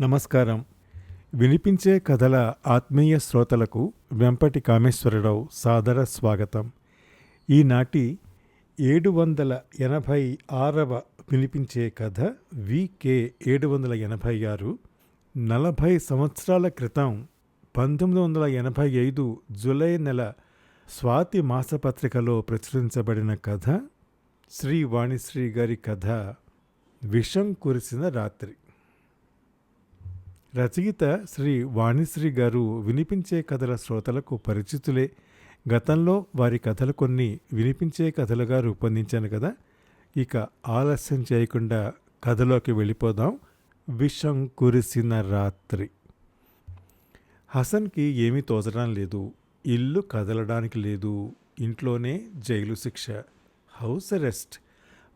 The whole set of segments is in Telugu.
నమస్కారం. వినిపించే కథల ఆత్మీయ శ్రోతలకు వెంపటి కామేశ్వరరావు సాదర స్వాగతం. ఈనాటి ఏడు వందల ఎనభై ఆరవ వినిపించే కథ వికే ఏడు వందల ఎనభై ఆరు. నలభై సంవత్సరాల క్రితం పంతొమ్మిది వందల ఎనభై ఐదు జూలై నెల స్వాతి మాసపత్రికలో ప్రచురించబడిన కథ శ్రీ వాణిశ్రీ గారి కథ విషం కురిసిన రాత్రి. రచయిత శ్రీ వాణిశ్రీ గారు వినిపించే కథల శ్రోతలకు పరిచితులే. గతంలో వారి కథలు కొన్ని వినిపించే కథలుగా రూపొందించాను కదా. ఇక ఆలస్యం చేయకుండా కథలోకి వెళ్ళిపోదాం. విషం కురిసిన రాత్రి. హసన్కి ఏమీ తోచడం లేదు. ఇల్లు కదలడానికి లేదు. ఇంట్లోనే జైలు శిక్ష. House arrest.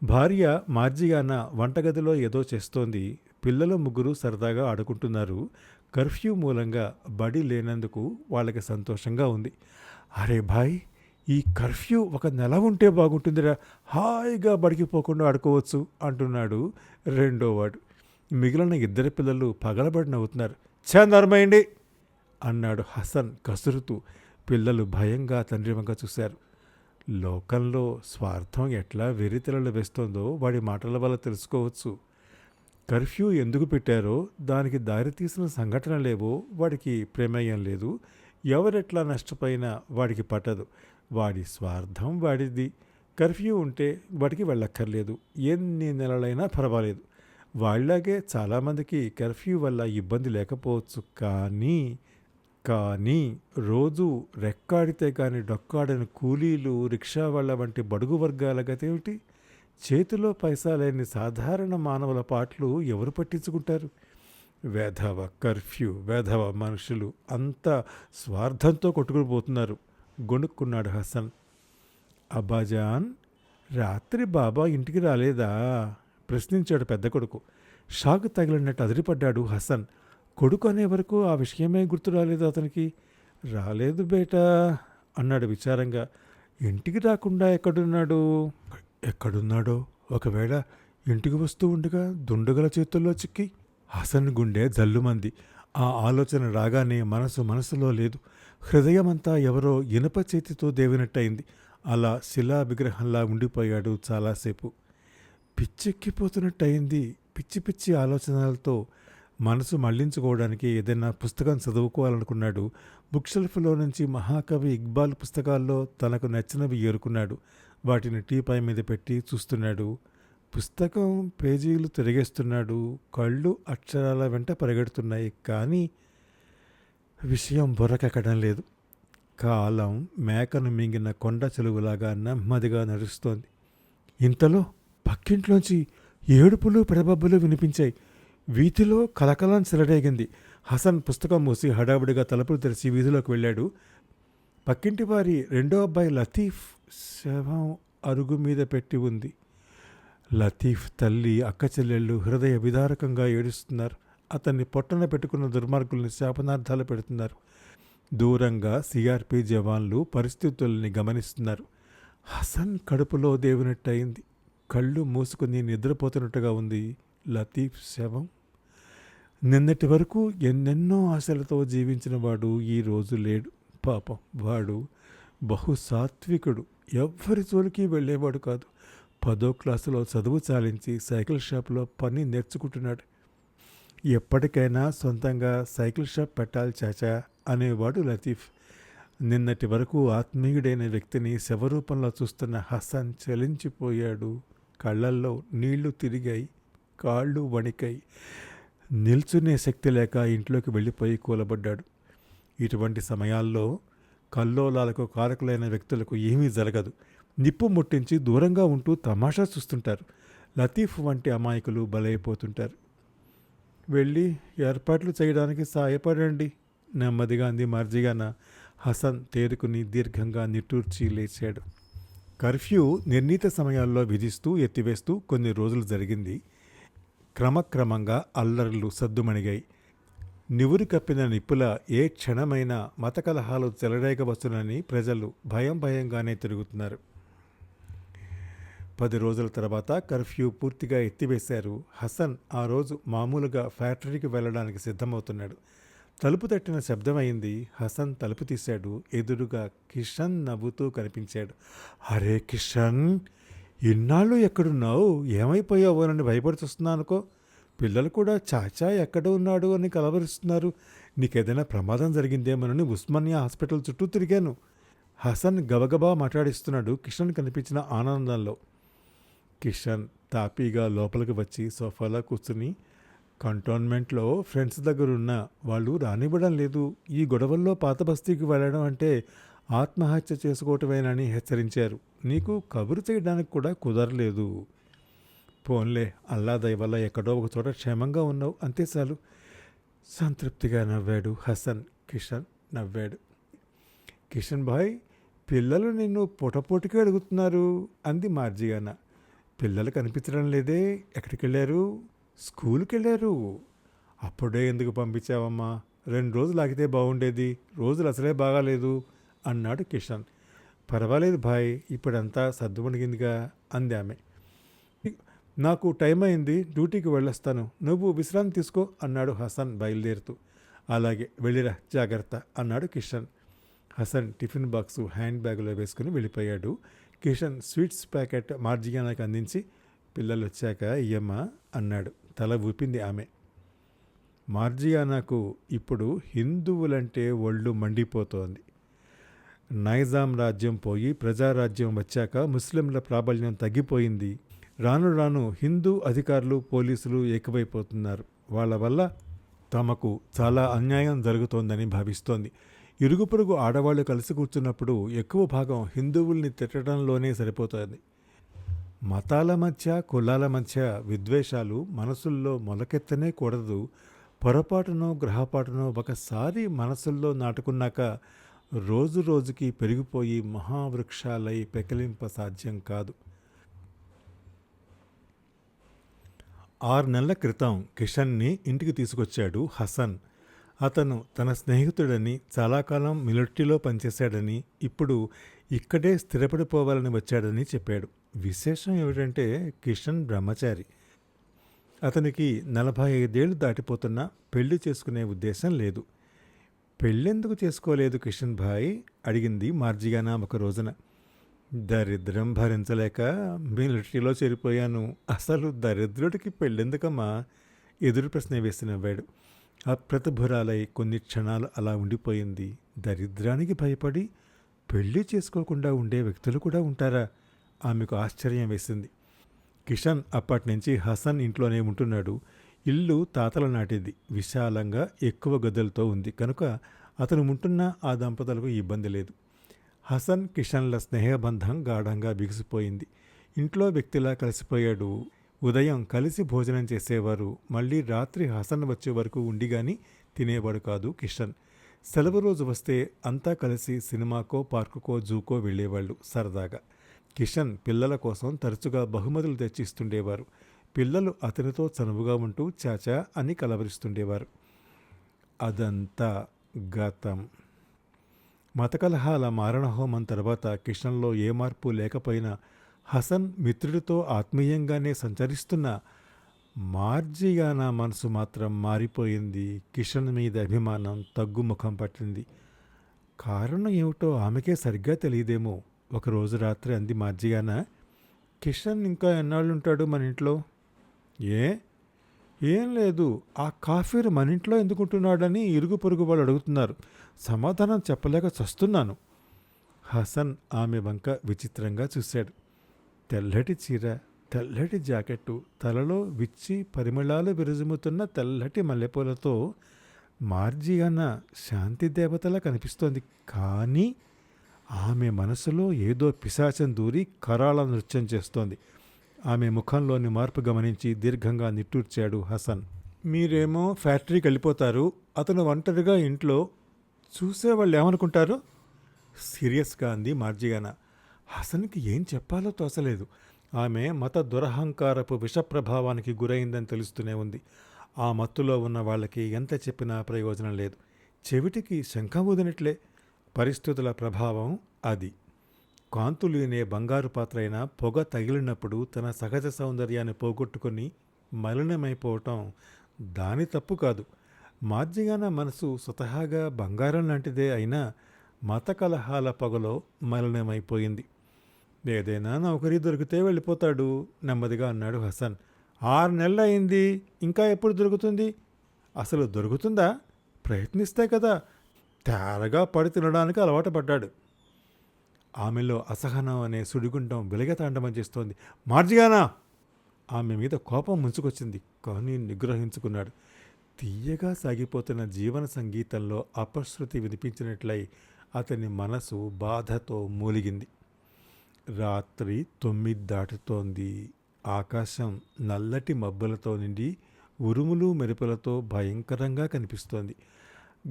భార్య మార్జియాన వంటగదిలో ఏదో చేస్తోంది. పిల్లలు ముగ్గురు సరదాగా ఆడుకుంటున్నారు. కర్ఫ్యూ మూలంగా బడి లేనందుకు వాళ్ళకి సంతోషంగా ఉంది. అరే భాయ్ ఈ కర్ఫ్యూ ఒక నెల ఉంటే బాగుంటుందిరా. హాయిగా బడికి పోకుండా ఆడుకోవచ్చు అంటున్నాడు రెండో వాడు. మిగిలిన ఇద్దరు పిల్లలు పగలబడి నవ్వుతున్నారు. చా అన్నాడు హసన్ కసురుతూ. పిల్లలు భయంగా తండ్రి వంక చూశారు. లోకంలో స్వార్థం ఎట్లా వెరితెలలు వేస్తోందో వాడి మాటల వల్ల తెలుసుకోవచ్చు. కర్ఫ్యూ ఎందుకు పెట్టారో దానికి దారితీసిన సంఘటనలేవో వాడికి ప్రమేయం లేదు. ఎవరెట్లా నష్టపోయినా వాడికి పట్టదు. వాడి స్వార్థం వాడిది. కర్ఫ్యూ ఉంటే వాడికి వెళ్ళక్కర్లేదు. ఎన్ని నెలలైనా పర్వాలేదు. వాళ్ళలాగే చాలామందికి కర్ఫ్యూ వల్ల ఇబ్బంది లేకపోవచ్చు. కానీ కానీ రోజు రెక్కాడితే కానీ డొక్కాడని కూలీలు రిక్షా వాళ్ళ వంటి బడుగు వర్గాల గతేమిటి? చేతిలో పైసా లేని సాధారణ మానవుల పాటలు ఎవరు పట్టించుకుంటారు? వేధవ కర్ఫ్యూ వేధవ మనుషులు అంతా స్వార్థంతో కొట్టుకుని పోతున్నారు గొణుక్కున్నాడు హసన్. అబ్బాజాన్ రాత్రి బాబా ఇంటికి రాలేదా? ప్రశ్నించాడు పెద్ద కొడుకు. షాక్ తగిలినట్టు అదిరిపడ్డాడు హసన్. కొడుకు అనే వరకు ఆ విషయమే గుర్తు రాలేదు అతనికి. రాలేదు బేటా అన్నాడు విచారంగా. ఇంటికి రాకుండా ఎక్కడున్నాడు? ఎక్కడున్నాడో? ఒకవేళ ఇంటికి వస్తూ ఉండగా దుండగల చేతుల్లో చిక్కి హసన్ గుండె జల్లుమంది. ఆ ఆలోచన రాగానే మనసు మనసులో లేదు. హృదయమంతా ఎవరో ఇనప చేతితో దేవినట్టయింది. అలా శిలా విగ్రహంలా ఉండిపోయాడు చాలాసేపు. పిచ్చెక్కిపోతున్నట్టయింది పిచ్చి పిచ్చి ఆలోచనలతో మనసు మళ్ళించుకోవడానికి ఏదైనా పుస్తకం చదువుకోవాలనుకున్నాడు. బుక్ షెల్ఫ్లో నుంచి మహాకవి ఇక్బాల్ పుస్తకాల్లో తనకు నచ్చినవి ఏరుకున్నాడు. వాటిని టీపాయ్ మీద పెట్టి చూస్తున్నాడు. పుస్తకం పేజీలు తిరిగేస్తున్నాడు. కళ్ళు అక్షరాల వెంట పరిగెడుతున్నాయి. కానీ విషయం బుర్రకెక్కడం లేదు. కాలం మేకను మింగిన కొండ చెలువులాగా నెమ్మదిగా నడుస్తోంది. ఇంతలో పక్కింట్లోంచి ఏడుపులు పెడబబ్బులు వినిపించాయి. వీధిలో కలకలం చెలరేగింది. హసన్ పుస్తకం మూసి హడావుడిగా తలుపులు తెరిచి వీధిలోకి వెళ్ళాడు. పక్కింటి వారి రెండో అబ్బాయి లతీఫ్ శవం అరుగు మీద పెట్టి ఉంది. లతీఫ్ తల్లి అక్క చెల్లెళ్ళు హృదయ విదారకంగా ఏడుస్తున్నారు. అతన్ని పొట్టన పెట్టుకున్న దుర్మార్గుల్ని శాపనార్థాలు పెడుతున్నారు. దూరంగా సిఆర్పి జవాన్లు పరిస్థితుల్ని గమనిస్తున్నారు. హసన్ కడుపులో దేవునట్టయింది. కళ్ళు మూసుకుని నిద్రపోతున్నట్టుగా ఉంది లతీఫ్ శవం. నిన్నటి వరకు ఎన్నెన్నో ఆశలతో జీవించిన వాడు ఈ రోజు లేడు. పాపం వాడు బహు సాత్వికుడు. ఎవ్వరి జోలికి వెళ్ళేవాడు కాదు. పదో క్లాసులో చదువు చాలించి సైకిల్ షాప్లో పని నేర్చుకుంటున్నాడు. ఎప్పటికైనా సొంతంగా సైకిల్ షాప్ పెట్టాలి చాచా అనేవాడు లతీఫ్. నిన్నటి వరకు ఆత్మీయుడైన వ్యక్తిని శవరూపంలో చూస్తున్న హసన్ చలించిపోయాడు. కళ్ళల్లో నీళ్ళు తిరిగాయి కాళ్ళు వణికాయి. నిల్చునే శక్తి లేక ఇంట్లోకి వెళ్ళిపోయి కూలబడ్డాడు. ఇటువంటి సమయాల్లో కల్లోలాలకు కారకులైన వ్యక్తులకు ఏమీ జరగదు. నిప్పు ముట్టించి దూరంగా ఉంటూ తమాషా చూస్తుంటారు. లతీఫ్ వంటి అమాయకులు బలైపోతుంటారు. వెళ్ళి ఏర్పాట్లు చేయడానికి సాయపడండి నెమ్మదిగా అంది మర్జిగాన. హసన్ తేరుకుని దీర్ఘంగా నిట్టూర్చి లేచాడు. కర్ఫ్యూ నిర్ణీత సమయాల్లో విధిస్తూ ఎత్తివేస్తూ కొన్ని రోజులు జరిగింది. క్రమక్రమంగా అల్లర్లు సద్దుమణిగాయి. నివురు కప్పిన నిప్పుల ఏ క్షణమైనా మత కలహాలు ప్రజలు భయం భయంగానే తిరుగుతున్నారు. పది రోజుల తర్వాత కర్ఫ్యూ పూర్తిగా ఎత్తివేశారు హసన్. ఆ రోజు మామూలుగా ఫ్యాక్టరీకి వెళ్ళడానికి సిద్ధమవుతున్నాడు. తలుపు తట్టిన శబ్దమైంది హసన్ తలుపు తీశాడు. ఎదురుగా కిషన్ నవ్వుతూ కనిపించాడు. అరే కిషన్ ఇన్నాళ్ళు ఎక్కడున్నావు? ఏమైపోయావోనని భయపడుతున్నానుకో అనుకో పిల్లలు కూడా చాచా ఎక్కడ ఉన్నాడు అని కలవరిస్తున్నారు. నీకేదైనా ప్రమాదం జరిగిందేమోనని ఉస్మానియా హాస్పిటల్ చుట్టూ తిరిగాను. హసన్ గబగబా మాట్లాడిస్తున్నాడు కిషన్ కనిపించిన ఆనందంలో. కిషన్ తాపీగా లోపలికి వచ్చి సోఫాలో కూర్చుని కంటోన్మెంట్లో ఫ్రెండ్స్ దగ్గర ఉన్న వాళ్ళు రానివ్వడం లేదు. ఈ గొడవల్లో పాత బస్తీకి వెళ్ళడం అంటే ఆత్మహత్య చేసుకోవటమేనని హెచ్చరించారు. నీకు కబురు చేయడానికి కూడా కుదరలేదు. పోన్లే అల్లా దయ వల్ల ఎక్కడో ఒక చోట క్షేమంగా ఉన్నావు. అంతే చాలు. సంతృప్తిగా నవ్వాడు హసన్. కిషన్ నవ్వాడు. కిషన్ భాయ్ పిల్లలు నిన్ను పొటపోటికి అడుగుతున్నారు అంది మార్జియాన. పిల్లలు కనిపించడం లేదే. ఎక్కడికి వెళ్ళారు స్కూల్కి వెళ్ళారు అప్పుడే ఎందుకు పంపించావమ్మా? రెండు రోజులు ఆగితే బాగుండేది. రోజులు అసలే బాగాలేదు అన్నాడు కిషన్. పర్వాలేదు భాయ్ ఇప్పుడంతా సర్దుమణిగిందిగా అంది ఆమె. నాకు టైం అయింది డ్యూటీకి వెళ్ళొస్తాను. నువ్వు విశ్రాంతి తీసుకో అన్నాడు హసన్ బయలుదేరుతూ. అలాగే వెళ్ళిరా జాగ్రత్త అన్నాడు Kishan. Hasan tiffin box hand బ్యాగ్లో వేసుకుని వెళ్ళిపోయాడు. కిషన్ స్వీట్స్ ప్యాకెట్ మార్జియానాకి అందించి పిల్లలు వచ్చాక ఇయ్యమ్మా అన్నాడు. తల ఊపింది ఆమె. మార్జియానాకు ఇప్పుడు హిందువులంటే ఒళ్ళు మండిపోతోంది. నైజాం రాజ్యం పోయి ప్రజారాజ్యం వచ్చాక ముస్లింల ప్రాబల్యం తగ్గిపోయింది. రాను రాను హిందూ అధికారులు పోలీసులు ఎక్కువైపోతున్నారు వాళ్ళ వల్ల తమకు చాలా అన్యాయం జరుగుతోందని భావిస్తోంది. ఇరుగు పొరుగు ఆడవాళ్ళు కలిసి కూర్చున్నప్పుడు ఎక్కువ భాగం హిందువుల్ని తిట్టడంలోనే సరిపోతుంది. మతాల మధ్య కులాల మధ్య విద్వేషాలు మనసుల్లో మొలకెత్తనే కూడదు. పొరపాటునో గ్రహపాటునో ఒకసారి మనసుల్లో నాటుకున్నాక రోజు రోజుకి పెరిగిపోయి మహావృక్షాలై పెకలింప సాధ్యం కాదు. ఆరు నెలల క్రితం కిషన్ని ఇంటికి తీసుకొచ్చాడు హసన్. అతను తన స్నేహితుడని చాలా కాలం మిలిటరీలో పనిచేశాడని ఇప్పుడు ఇక్కడే స్థిరపడిపోవాలని వచ్చాడని చెప్పాడు. విశేషం ఏమిటంటే కిషన్ బ్రహ్మచారి. అతనికి నలభై ఐదేళ్ళు దాటిపోతున్నా పెళ్ళి చేసుకునే ఉద్దేశం లేదు. పెళ్ళెందుకు చేసుకోలేదు కిషన్ భాయ్? అడిగింది మార్జిగానా ఒక రోజున. దరిద్రం భరించలేక మిలిటరీలో చేరిపోయాను. అసలు దరిద్రుడికి పెళ్ళెందుకమ్మా? ఎదురు ప్రశ్న వేసి నవ్వాడు. అప్రతిభురాలై కొన్ని క్షణాలు అలా ఉండిపోయింది. దరిద్రానికి భయపడి పెళ్ళి చేసుకోకుండా ఉండే వ్యక్తులు కూడా ఉంటారా? ఆమెకు ఆశ్చర్యం వేసింది. కిషన్ అప్పటి నుంచి హసన్ ఇంట్లోనే ఉంటున్నాడు. ఇల్లు తాతల నాటిది. విశాలంగా ఎక్కువ గదులతో ఉంది. కనుక అతను ఉంటున్న ఆ దంపతులకు ఇబ్బంది లేదు. హసన్ కిషన్ల స్నేహబంధం గాఢంగా బిగిసిపోయింది. ఇంట్లో వ్యక్తిలా కలిసిపోయాడు. ఉదయం కలిసి భోజనం చేసేవారు. మళ్ళీ రాత్రి హసన్ వచ్చే వరకు ఉండి కానీ తినేవాడు కాదు కిషన్. సెలవు రోజు వస్తే అంతా కలిసి సినిమాకో పార్కుకో జూకో వెళ్ళేవాళ్ళు సరదాగా. కిషన్ పిల్లల కోసం తరచుగా బహుమతులు తెచ్చిస్తుండేవారు. పిల్లలు అతనితో చనువుగా ఉంటూ చాచా అని కలవరిస్తుండేవారు. అదంతా గతం. మతకలహాల మారణహోమం తర్వాత కిషన్లో ఏ మార్పు లేకపోయినా హసన్ మిత్రుడితో ఆత్మీయంగానే సంచరిస్తున్న మార్జిగాన మనసు మాత్రం మారిపోయింది. కిషన్ మీద అభిమానం తగ్గుముఖం పట్టింది. కారణం ఏమిటో ఆమెకే సరిగ్గా తెలియదేమో. ఒకరోజు రాత్రి అంది మార్జిగాన కిషన్ ఇంకా ఎన్నాళ్ళు ఉంటాడు మన ఇంట్లో? ఏ? ఏం లేదు ఆ కాఫీర్ మన ఇంట్లో ఎందుకుంటున్నాడని ఇరుగు పొరుగు వాళ్ళు అడుగుతున్నారు. సమాధానం చెప్పలేక చస్తున్నాను. హసన్ ఆమె వంక విచిత్రంగా చూశాడు. తెల్లటి చీర తెల్లటి జాకెట్టు తలలో విచ్చి పరిమళాలు విరజుముతున్న తెల్లటి మల్లెపూలతో మార్జియాన శాంతి దేవతలా కనిపిస్తోంది. కానీ ఆమె మనసులో ఏదో పిశాచం దూరి కరాళ నృత్యం చేస్తోంది. ఆమె ముఖంలోని మార్పు గమనించి దీర్ఘంగా నిట్టూర్చాడు హసన్. మీరేమో ఫ్యాక్టరీకి వెళ్ళిపోతారు. అతను ఒంటరిగా ఇంట్లో చూసేవాళ్ళు ఏమనుకుంటారు? సీరియస్గా అంది మార్జిగాన హసన్కి ఏం చెప్పాలో తోసలేదు ఆమె మత దురహంకారపు విషప్రభావానికి గురైందని తెలుస్తూనే ఉంది. ఆ మత్తులో ఉన్న వాళ్ళకి ఎంత చెప్పినా ప్రయోజనం లేదు. చెవిటికి శంఖం ఊదినట్లే. పరిస్థితుల ప్రభావం అది. కాంతులేనే బంగారు పాత్ర అయిన పొగ తగిలినప్పుడు తన సహజ సౌందర్యాన్ని పోగొట్టుకొని మలినమైపోవటం దాని తప్పు కాదు. మార్జిగాన మనసు స్వతహాగా బంగారం లాంటిదే అయినా మత కలహాల పొగలో మలినమైపోయింది. ఏదైనా నౌకరీ దొరికితే వెళ్ళిపోతాడు నెమ్మదిగా అన్నాడు హసన్. ఆరు నెలలు అయింది ఇంకా ఎప్పుడు దొరుకుతుంది? అసలు దొరుకుతుందా? ప్రయత్నిస్తే కదా. తేరగా పడి తినడానికి అలవాటు పడ్డాడు. ఆమెలో అసహనం అనే సుడిగుండం వెలిగతాండమని చేస్తోంది. మార్జిగానా! ఆమె మీద కోపం ముంచుకొచ్చింది. కానీ నిగ్రహించుకున్నాడు. తీయగా సాగిపోతున్న జీవన సంగీతంలో అపశృతి వినిపించినట్లయి అతని మనసు బాధతో మూలిగింది. రాత్రి తొమ్మిది దాటుతోంది. ఆకాశం నల్లటి మబ్బులతో నిండి ఉరుములు మెరుపులతో భయంకరంగా కనిపిస్తోంది.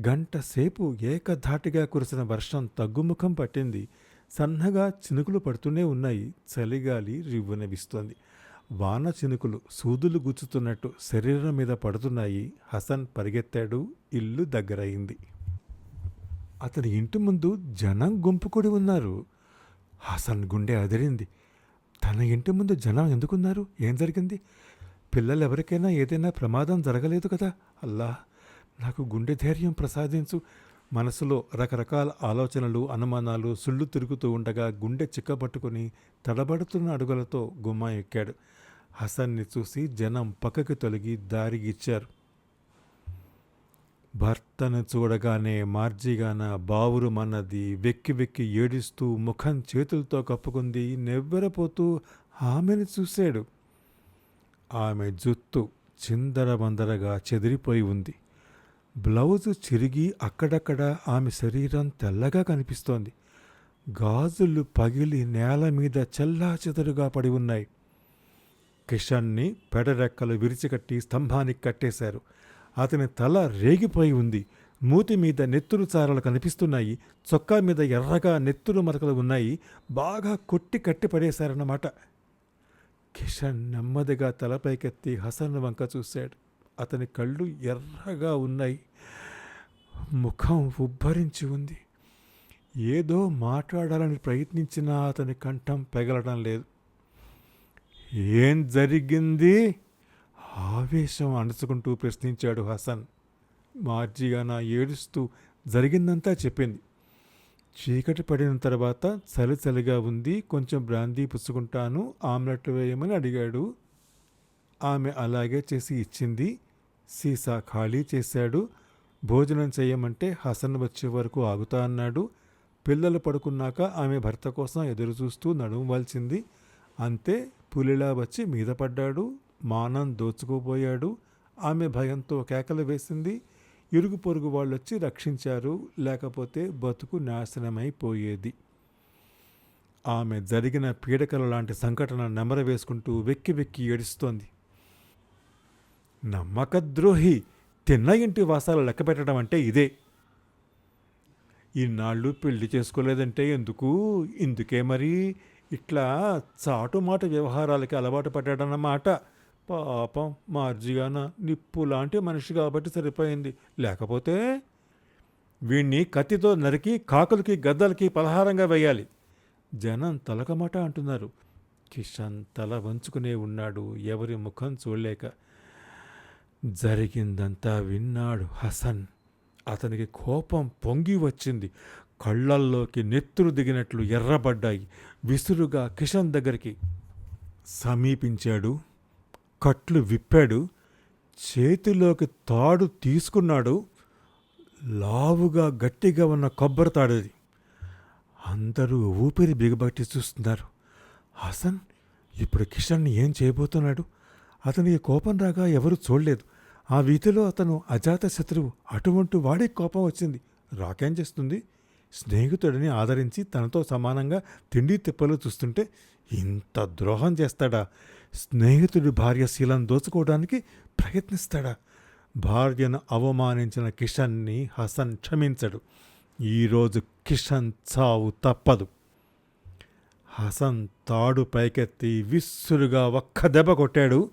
గంట సేపు ఏకధాటిగా కురిసిన వర్షం తగ్గుముఖం పట్టింది. సన్నగా చినుకులు పడుతూనే ఉన్నాయి. చలిగాలి రివ్వునవిస్తోంది. వాన చినుకులు సూదులు గుచ్చుతున్నట్టు శరీరం మీద పడుతున్నాయి. హసన్ పరిగెత్తాడు. ఇల్లు దగ్గరయింది అతని ఇంటి ముందు జనం గుంపుకూడి ఉన్నారు. హసన్ గుండె అదిరింది. తన ఇంటి ముందు జనం ఎందుకున్నారు? ఏం జరిగింది? పిల్లలు ఎవరికైనా ఏదైనా ప్రమాదం జరగలేదు కదా? అల్లా నాకు గుండె ధైర్యం ప్రసాదించు. మనసులో రకరకాల ఆలోచనలు అనుమానాలు సుళ్ళు తిరుగుతూ ఉండగా గుండె చిక్కబట్టుకుని తడబడుతున్న అడుగులతో గుమ్మా ఎక్కాడు. హసన్ని చూసి జనం పక్కకి తొలగి దారిగిచ్చారు భర్తను చూడగానే మార్జిగాన బావురు మన్నది వెక్కి వెక్కి ఏడుస్తూ ముఖం చేతులతో కప్పుకుంది నెవ్వెరపోతూ ఆమెను చూశాడు. ఆమె జుత్తు చిందరబందరగా చెదిరిపోయి ఉంది. బ్లౌజు చిరిగి అక్కడక్కడ ఆమె శరీరం తెల్లగా కనిపిస్తోంది. గాజులు పగిలి నేల మీద చెల్లా చెదరుగా పడి ఉన్నాయి. కిషన్ని పెడరెక్కలు విరిచికట్టి స్తంభానికి కట్టేశారు. అతని తల రేగిపోయి ఉంది. మూతి మీద నెత్తురు చారలు కనిపిస్తున్నాయి. చొక్కా మీద ఎర్రగా నెత్తురు మరకలు ఉన్నాయి. బాగా కొట్టి కట్టి పడేశారన్నమాట. కిషన్ నెమ్మదిగా తలపైకెత్తి హసన్ వంక చూశాడు. అతని కళ్ళు ఎర్రగా ఉన్నాయి. ముఖం ఉబ్బరించి ఉంది. ఏదో మాట్లాడాలని ప్రయత్నించినా అతని కంఠం పెగలడం లేదు. ఏం జరిగింది? ఆవేశం అణుచుకుంటూ ప్రశ్నించాడు హసన్. మార్జిగాన ఏడుస్తూ జరిగిందంతా చెప్పింది. చీకటి పడిన తర్వాత చలి చలిగా ఉంది. కొంచెం బ్రాందీ పుచ్చుకుంటాను. ఆమ్లెట్ వేయమని అడిగాడు. ఆమె అలాగే చేసి ఇచ్చింది. సీసా ఖాళీ చేశాడు. భోజనం చేయమంటే హసన్ వచ్చే వరకు ఆగుతా అన్నాడు. పిల్లలు పడుకున్నాక ఆమె భర్త కోసం ఎదురు చూస్తూ నడుము వాల్చింది. అంతే పులిలా వచ్చి మీద పడ్డాడు. మానం దోచుకుపోయాడు. ఆమె భయంతో కేకలు వేసింది. ఇరుగు పొరుగు వాళ్ళు వచ్చి రక్షించారు. లేకపోతే బతుకు నాశనమైపోయేది. ఆమె జరిగిన పీడకల లాంటి సంఘటన నెమర వేసుకుంటూ వెక్కి వెక్కి ఏడుస్తోంది. నమ్మకద్రోహి తిన్న ఇంటి వాసాలు లెక్క పెట్టడం అంటే ఇదే. ఇన్నాళ్ళు పెళ్ళి చేసుకోలేదంటే ఎందుకు? ఇందుకే మరి ఇట్లా చాటుమాట వ్యవహారాలకి అలవాటు పడ్డాడన్నమాట. పాపం మార్జిగాన నిప్పు లాంటి మనిషి కాబట్టి సరిపోయింది. లేకపోతే వీణ్ణి కత్తితో నరికి కాకులకి గద్దలకి పలహారంగా వేయాలి. జనం తలకమాట అంటున్నారు. కిషన్ తల వంచుకునే ఉన్నాడు. ఎవరి ముఖం చూడలేక జరిగిందంతా విన్నాడు హసన్. అతనికి కోపం పొంగి వచ్చింది. కళ్ళల్లోకి నెత్తురు దిగినట్లు ఎర్రబడ్డాయి. విసురుగా కిషన్ దగ్గరికి సమీపించాడు. కట్లు విప్పాడు. చేతిలోకి తాడు తీసుకున్నాడు. లావుగా గట్టిగా ఉన్న కొబ్బరి తాడది. అందరూ ఊపిరి బిగబట్టి చూస్తున్నారు. హసన్ ఇప్పుడు కిషన్ ఏం చేయబోతున్నాడు? అతనికి కోపం రాగా ఎవరు చూడలేదు. ఆ వీధిలో అతను అజాత శత్రువు అటువంటి వాడికి కోపం వచ్చింది. రాకేం చేస్తుంది? స్నేహితుడిని ఆదరించి తనతో సమానంగా తిండి తిప్పలు చూస్తుంటే ఇంత ద్రోహం చేస్తాడా? స్నేహితుడి భార్య శీలం దోచుకోవడానికి ప్రయత్నిస్తాడా? భార్యను అవమానించిన కిషన్ని హసన్ క్షమించడు. ఈరోజు కిషన్ చావు తప్పదు. హసన్ తాడు పైకెత్తి విస్సులుగా ఒక్క దెబ్బ కొట్టాడు.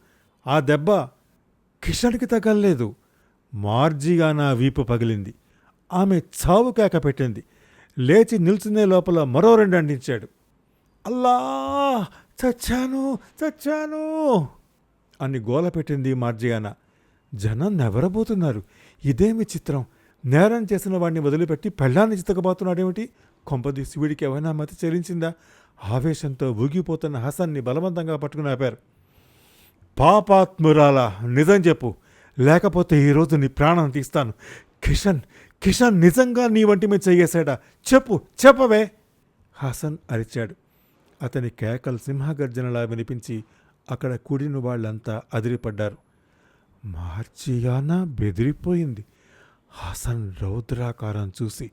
ఆ దెబ్బ కిషన్కి తగలలేదు. మార్జిగా నా వీపు పగిలింది. ఆమె చావు కేక పెట్టింది. లేచి నిల్చునే లోపల మరో రెండు అందించాడు అల్లా చచ్చాను! చచ్చాను! అని గోల పెట్టింది మార్జియానా. జనం నెవరబోతున్నారు ఇదేమి చిత్రం? నేరం చేసిన వాడిని వదిలిపెట్టి పెళ్ళాన్ని చితకబోతున్నాడేమిటి? కొంపది శివుడికి ఏమైనా మతి చెల్లించిందా? ఆవేశంతో ఊగిపోతున్న హసన్ని బలవంతంగా పట్టుకుని ఆపారు. పాపాత్మురాల నిజం చెప్పు. లేకపోతే ఈరోజు నీ ప్రాణం తీస్తాను. కిషన్ కిషన్ నిజంగా నీ వంటి మీద చెయ్యేశాడా? చెప్పు చెప్పవే. హసన్ అరిచాడు. అతని కేకలు సింహగర్జనలా వినిపించి అక్కడ కూడిన వాళ్ళంతా అదిరిపడ్డారు. మార్చియానా బెదిరిపోయింది. హసన్ రౌద్రాకారం చూసి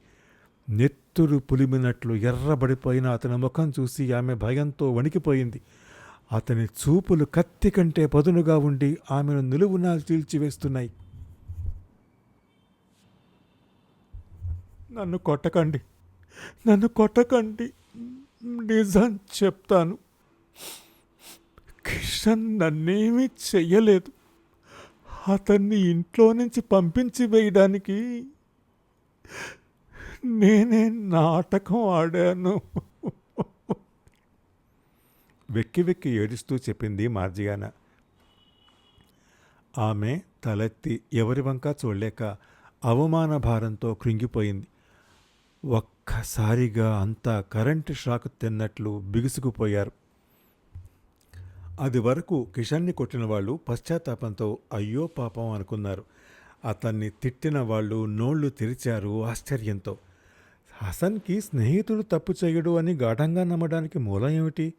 నెత్తురు పులిమినట్లు ఎర్రబడిపోయిన అతని ముఖం చూసి ఆమె భయంతో వణికిపోయింది. అతని చూపులు కత్తి కంటే పదునుగా ఉండి ఆమెను నిలువునా చీల్చివేస్తున్నాయి. నన్ను కొట్టకండి. నన్ను కొట్టకండి. నిజం చెప్తాను. కిషన్ నన్నేమీ చెయ్యలేదు. అతన్ని ఇంట్లో నుంచి పంపించి వేయడానికి నేనే నాటకం ఆడాను. వెక్కి వెక్కి ఏడుస్తూ చెప్పింది మార్జిగాన ఆమె తలెత్తి ఎవరి వంక చూడలేక అవమాన భారంతో కృంగిపోయింది. ఒక్కసారిగా అంతా కరెంటు షాక్ తిన్నట్లు బిగుసుకుపోయారు. అది వరకు కిషన్ని కొట్టిన వాళ్ళు పశ్చాత్తాపంతో అయ్యో పాపం అనుకున్నారు. అతన్ని తిట్టిన వాళ్ళు నోళ్ళు తెరిచారు ఆశ్చర్యంతో. హసన్కి స్నేహితుడు తప్పు చేయడు అని గాఢంగా నమ్మడానికి మూలం ఏమిటి?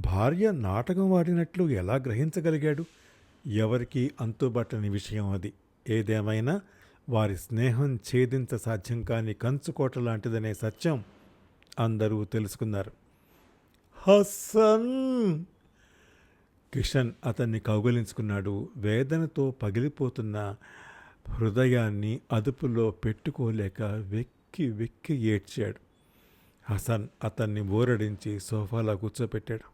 భార్య నాటకం వాడినట్లు ఎలా గ్రహించగలిగాడు? ఎవరికీ అంతుబట్టని విషయం అది. ఏదేమైనా వారి స్నేహం ఛేదించ సాధ్యం కాని కంచుకోట లాంటిదనే సత్యం అందరూ తెలుసుకున్నారు. హసన్! కిషన్ అతన్ని కౌగలించుకున్నాడు. వేదనతో పగిలిపోతున్న హృదయాన్ని అదుపులో పెట్టుకోలేక వెక్కి వెక్కి ఏడ్చాడు. హసన్ అతన్ని ఊరడించి సోఫాలో కూర్చోపెట్టాడు.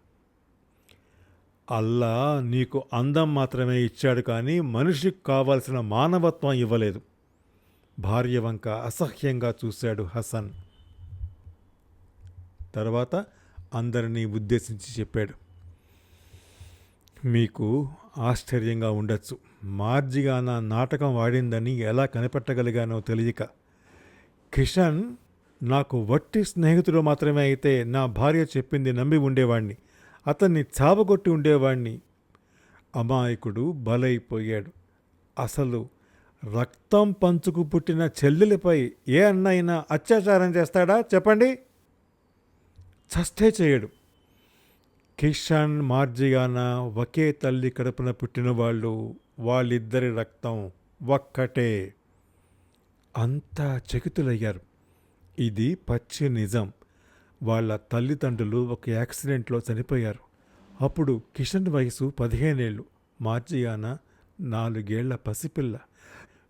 అల్లా నీకు అందం మాత్రమే ఇచ్చాడు కానీ మనిషికి కావాల్సిన మానవత్వం ఇవ్వలేదు. భార్య వంక అసహ్యంగా చూశాడు హసన్. తర్వాత అందరినీ ఉద్దేశించి చెప్పాడు మీకు ఆశ్చర్యంగా ఉండొచ్చు. మార్జిగా నా నాటకం వాడిందని ఎలా కనిపెట్టగలిగానో తెలియక. కిషన్ నాకు వట్టి స్నేహితుడు మాత్రమే అయితే నా భార్య చెప్పింది నమ్మి ఉండేవాణ్ణి. అతన్ని చావగొట్టి ఉండేవాణ్ణి. అమాయకుడు బలైపోయాడు. అసలు రక్తం పంచుకు పుట్టిన చెల్లెలిపై ఏ అన్నైనా అత్యాచారం చేస్తాడా? చెప్పండి. చస్తే చేయడు. కిషాన్ మార్జియానా ఒకే తల్లి కడుపున పుట్టిన వాళ్ళు వాళ్ళిద్దరి రక్తం ఒక్కటే. అంతా చకితులయ్యారు. ఇది పచ్చి నిజం. వాళ్ళ తల్లిదండ్రులు ఒక యాక్సిడెంట్లో చనిపోయారు. అప్పుడు కిషన్ వయసు పదిహేనేళ్ళు. మార్చియాన నాలుగేళ్ళ పసిపిల్ల.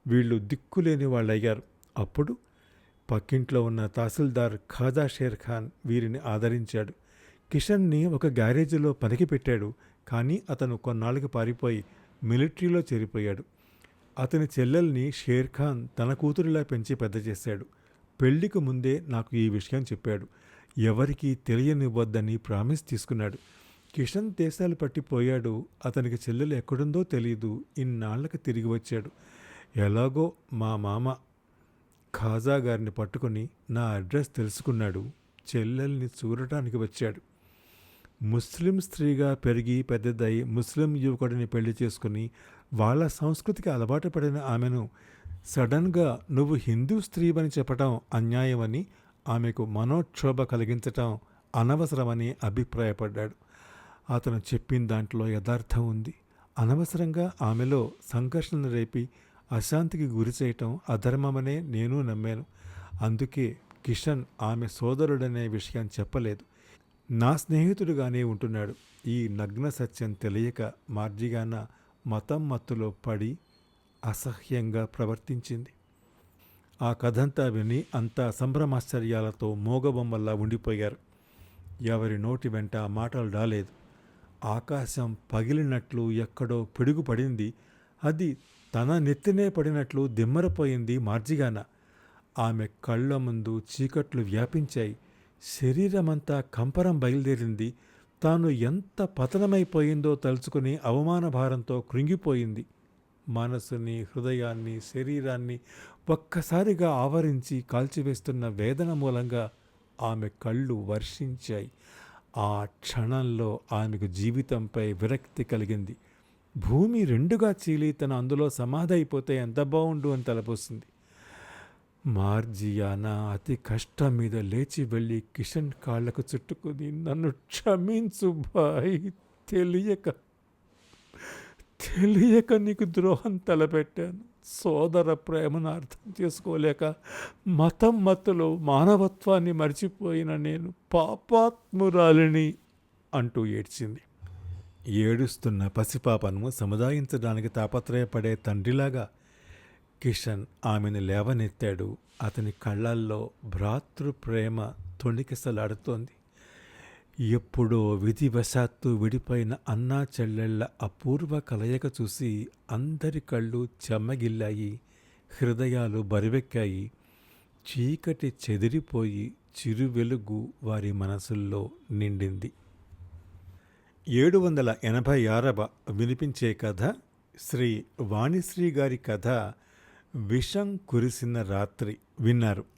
వీళ్ళు దిక్కులేని వాళ్ళయ్యారు. అప్పుడు పక్కింట్లో ఉన్న తహసీల్దార్ ఖాజా షేర్ ఖాన్ వీరిని ఆదరించాడు. కిషన్ని ఒక గ్యారేజీలో పనికి పెట్టాడు కానీ అతను కొన్నాళ్ళకి పారిపోయి మిలిటరీలో చేరిపోయాడు. అతని చెల్లెల్ని షేర్ ఖాన్ తన కూతురిలా పెంచి పెద్ద చేశాడు పెళ్ళికి ముందే నాకు ఈ విషయం చెప్పాడు. ఎవరికీ తెలియనివ్వద్దని ప్రామిస్ తీసుకున్నాడు. కిషన్ దేశాలు పట్టిపోయాడు. అతనికి చెల్లెలు ఎక్కడుందో తెలియదు ఇన్నాళ్ళకి తిరిగి వచ్చాడు. ఎలాగో మా మామ ఖాజా గారిని పట్టుకొని నా అడ్రస్ తెలుసుకున్నాడు. చెల్లెల్ని చూడటానికి వచ్చాడు. ముస్లిం స్త్రీగా పెరిగి పెద్దదై ముస్లిం యువకుడిని పెళ్ళి చేసుకుని వాళ్ళ సంస్కృతికి అలవాటు పడిన ఆమెను సడన్గా నువ్వు హిందూ స్త్రీవని చెప్పటం అన్యాయమని ఆమెకు మనోక్షోభ కలిగించటం అనవసరమని అభిప్రాయపడ్డాడు. అతను చెప్పిన దాంట్లో యథార్థం ఉంది. అనవసరంగా ఆమెలో సంఘర్షణ రేపి అశాంతికి గురి చేయటం అధర్మమనే నేను నమ్మాను. అందుకే కిషన్ ఆమె సోదరుడనే విషయం చెప్పలేదు. నా స్నేహితుడుగానే ఉంటున్నాడు. ఈ నగ్న సత్యం తెలియక మార్జిగాన మతం మత్తులో పడి అసహ్యంగా ప్రవర్తించింది. ఆ కథంతా విని అంతా సంభ్రమాశ్చర్యాలతో మోగబొమ్మల్లా ఉండిపోయారు. ఎవరి నోటి వెంట ఆ మాటలు రాలేదు. ఆకాశం పగిలినట్లు ఎక్కడో పిడుగు పడింది అది తన నెత్తినే పడినట్లు దిమ్మరపోయింది మార్జిగాన. ఆమె కళ్ళ ముందు చీకట్లు వ్యాపించాయి. శరీరమంతా కంపరం బయలుదేరింది. తాను ఎంత పతనమైపోయిందో తలుచుకుని అవమాన భారంతో కృంగిపోయింది. మనసుని హృదయాన్ని శరీరాన్ని ఒక్కసారిగా ఆవరించి కాల్చివేస్తున్న వేదన మూలంగా ఆమె కళ్ళు వర్షించాయి. ఆ క్షణంలో ఆమెకు జీవితంపై విరక్తి కలిగింది. భూమి రెండుగా చీలి తన అందులో సమాధి అయిపోతే ఎంత బాగుండు అని తలపోసింది. మార్జియానా అతి కష్టం మీద లేచి వెళ్ళి కిషన్ కాళ్ళకు చుట్టుకుని నన్ను క్షమించు బాయ్ తెలియక తెలియక నీకు ద్రోహం తలపెట్టాను. సోదర ప్రేమను అర్థం చేసుకోలేక మతం మత్తులో మానవత్వాన్ని మర్చిపోయిన నేను పాపాత్మురాలిని అంటూ ఏడ్చింది. ఏడుస్తున్న పసిపాపను సముదాయించడానికి తాపత్రయపడే తండ్రిలాగా కిషన్ ఆమెను లేవనెత్తాడు. అతని కళ్ళల్లో భ్రాతృ ప్రేమ తొణికిసలాడుతోంది. ఎప్పుడో విధివశాత్తు విడిపోయిన అన్నా చెల్లెళ్ళ అపూర్వ కలయిక చూసి అందరి కళ్ళు చెమ్మగిల్లాయి హృదయాలు బరివెక్కాయి. చీకటి చెదిరిపోయి చిరు వెలుగు వారి మనసుల్లో నిండింది. ఏడు వందల ఎనభై ఆరవ వినిపించే కథ శ్రీ వాణిశ్రీ గారి కథ విషం కురిసిన రాత్రి విన్నారు.